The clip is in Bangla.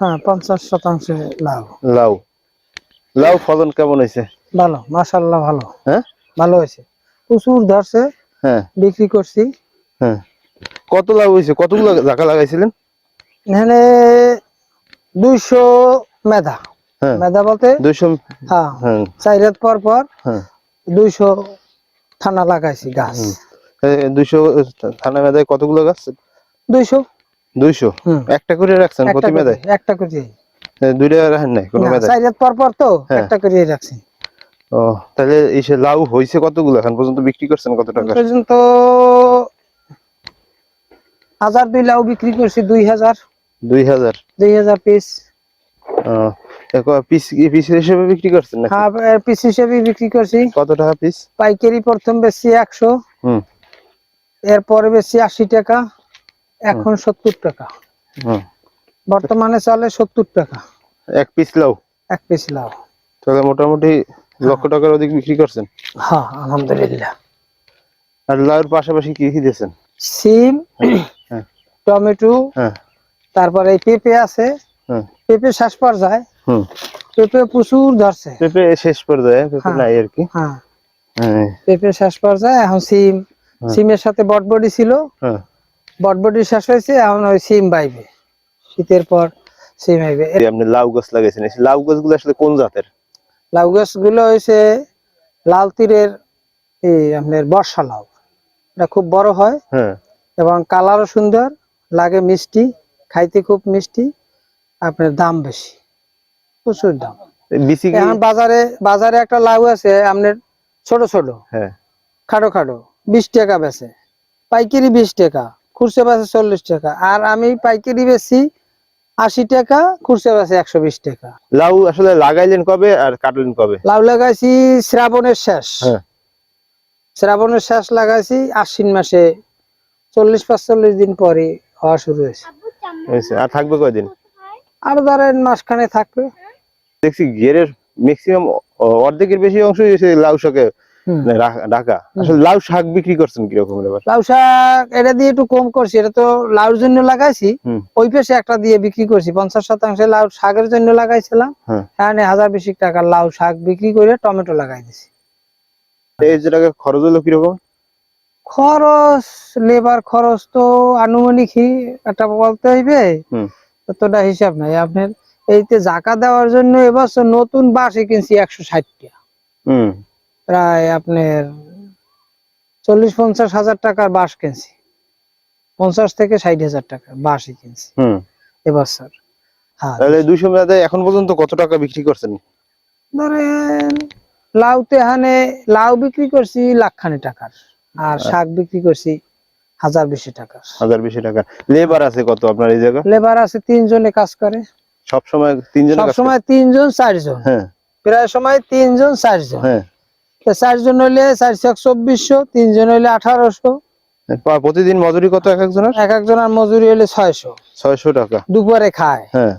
হ্যাঁ পঞ্চাশ শতাংশ লাউ। লাউ। ফলন কেমন হয়েছে? ভালো মাশাল্লাহ ভালো। হ্যাঁ? ভালো হয়েছে। প্রচুর ধরছে হ্যাঁ। বিক্রি করছি। হ্যাঁ। কত লাউ হয়েছে? কতগুলো জায়গা লাগাইছিলেন? এখানে দুইশো মেধা। মেধা বলতে? দুইশো হ্যাঁ। চার রাত পর পর দুইশো থানা লাগাইছি গাছ। দুইশো থানা মেদায় কতগুলো গাছ? দুইশো। দুইশো? একটা করে রাখছেন প্রতি মেদায় একটা করে দুইটা রাখেন নাই কোনো মেদায় চার পর পর তো হ্যাঁ। একটা করে রাখছি। ও তাহলে এই লাউ হয়েছে কতগুলো? এখন পর্যন্ত বিক্রি করছেন কত টাকা? পর্যন্ত হাজার দুই লাউ বিক্রি করছি দুই হাজার। দুই হাজার? দুই হাজার পিস। পিস পিস হিসেবে বিক্রি করছেন হাফ পিস হিসেবে বিক্রি করছি। কত টাকা পিস? পাইকারি প্রথম বেশি একশো। হুম। এরপরে বেশি আশি টাকা। এখন সত্তর টাকা। বর্তমানে চলে সত্তর টাকা। এক পিস লাউ? এক পিস লাউ। তাহলে মোটামুটি লক্ষ টাকার অধিক বিক্রি করছেন? হ্যাঁ আলহামদুলিল্লাহ। আর লাউর পাশাপাশি কি কি দিয়েছেন? সিম হ্যাঁ। টমেটো হ্যাঁ। তারপরে এই পেঁপে আছে। হ্যাঁ পেঁপে শেষ পর্যায়ে। হুম। পেঁপে প্রচুর ধরছে। পেঁপে শেষ পর্যায়ে পেঁপে হ্যাঁ। নাই আর কি। হ্যাঁ। হ্যাঁ। পেঁপে শেষ পর্যায়ে এখন সিম। সিমের সাথে বটবডি ছিল। হ্যাঁ। বটবডি শেষ হয়েছে এখন ওই সিম বাইবে শীতের পর সিম আইবে আপনি লাউ গাছ লাগাইছেন এই লাউ গাছগুলো আসলে কোন জাতের? লাউ গাছগুলো হয়েছে লাল তীরের এই আপনার বর্ষা লাউ। এটা খুব বড় হয় হ্যাঁ। এবং কালারও সুন্দর লাগে মিষ্টি খাইতে খুব মিষ্টি আপনার দাম বেশি প্রচুর দাম। এখন বাজারে বাজারে একটা লাউ আছে আপনার ছোট ছোট হ্যাঁ। খাটো খাটো বিশ টাকা বেচে পাইকারি বিশ টাকা। খুচরা বেচে চল্লিশ টাকা। আর আমি পাইকারি বেচি আশি টাকা খুচরা বেচে একশো বিশ টাকা। লাউ আসলে লাগাইলেন কবে আর কাটলেন কবে? লাউ লাগাইছি শ্রাবণের শেষ। হ্যাঁ। শ্রাবণের শেষ লাগাইছি আশ্বিন মাসে চল্লিশ পাঁচচল্লিশ দিন পরে হওয়া শুরু হয়েছে। আর থাকবে কয়দিন? আর ধরেন মাসখানে থাকবে। দেখছি ঘেরের ম্যাক্সিমাম অর্ধেকের বেশি অংশ লাউ শাকে। ঢাকা। আসলে লাউ শাক বিক্রি করছেন কীরকম লাউ শাক এটা দিয়ে একটু কম করছি এটা তো লাউর জন্য লাগাইছি। ওই পেশে একটা দিয়ে বিক্রি করছি পঞ্চাশ শতাংশ লাউ শাকের জন্য লাগাইছিলাম। হ্যাঁ। এখানে হাজার বেশি টাকা লাউ শাক বিক্রি করে টমেটো লাগাই দিছি। এই খরচ হলো কীরকম? খরচ লেবার খরচ তো আনুমানিক একটা বলতে হইবে। ততটা হিসাব নাই। আপনার এইতে জাকা দেওয়ার জন্য এবছর নতুন বাসে কিনছি একশো ষাটটা হুম। প্রায় আপনার চল্লিশ পঞ্চাশ হাজার টাকার বাঁশ কিনছি। পঞ্চাশ থেকে ষাট হাজার টাকা বাঁশই কিনছি। এবছর হ্যাঁ। তাহলে দুইশো মেয়াদে এখন পর্যন্ত কত টাকা বিক্রি করছেন? ধরেন লাউতে হানে লাউ বিক্রি করছি লাখখানি টাকার আর শাক বিক্রি করছি হাজার বেশি টাকার। হাজার বেশি টাকা লেবার আছে কত আপনার এই জায়গা লেবার আছে তিনজনে কাজ করে। সব সময় তিনজন সব সময় তিনজন চারজন। হ্যাঁ। প্রায় সময় তিনজন চারজন। হ্যাঁ। তো চারজন হইলে চারশো চব্বিশশো তিনজন হইলে আঠারোশো। প্রতিদিন মজুরি কত এক একজনের? এক একজনের মজুরি হইলে ছয়শো। ছয়শো টাকা। দুপুরে খায়। হ্যাঁ।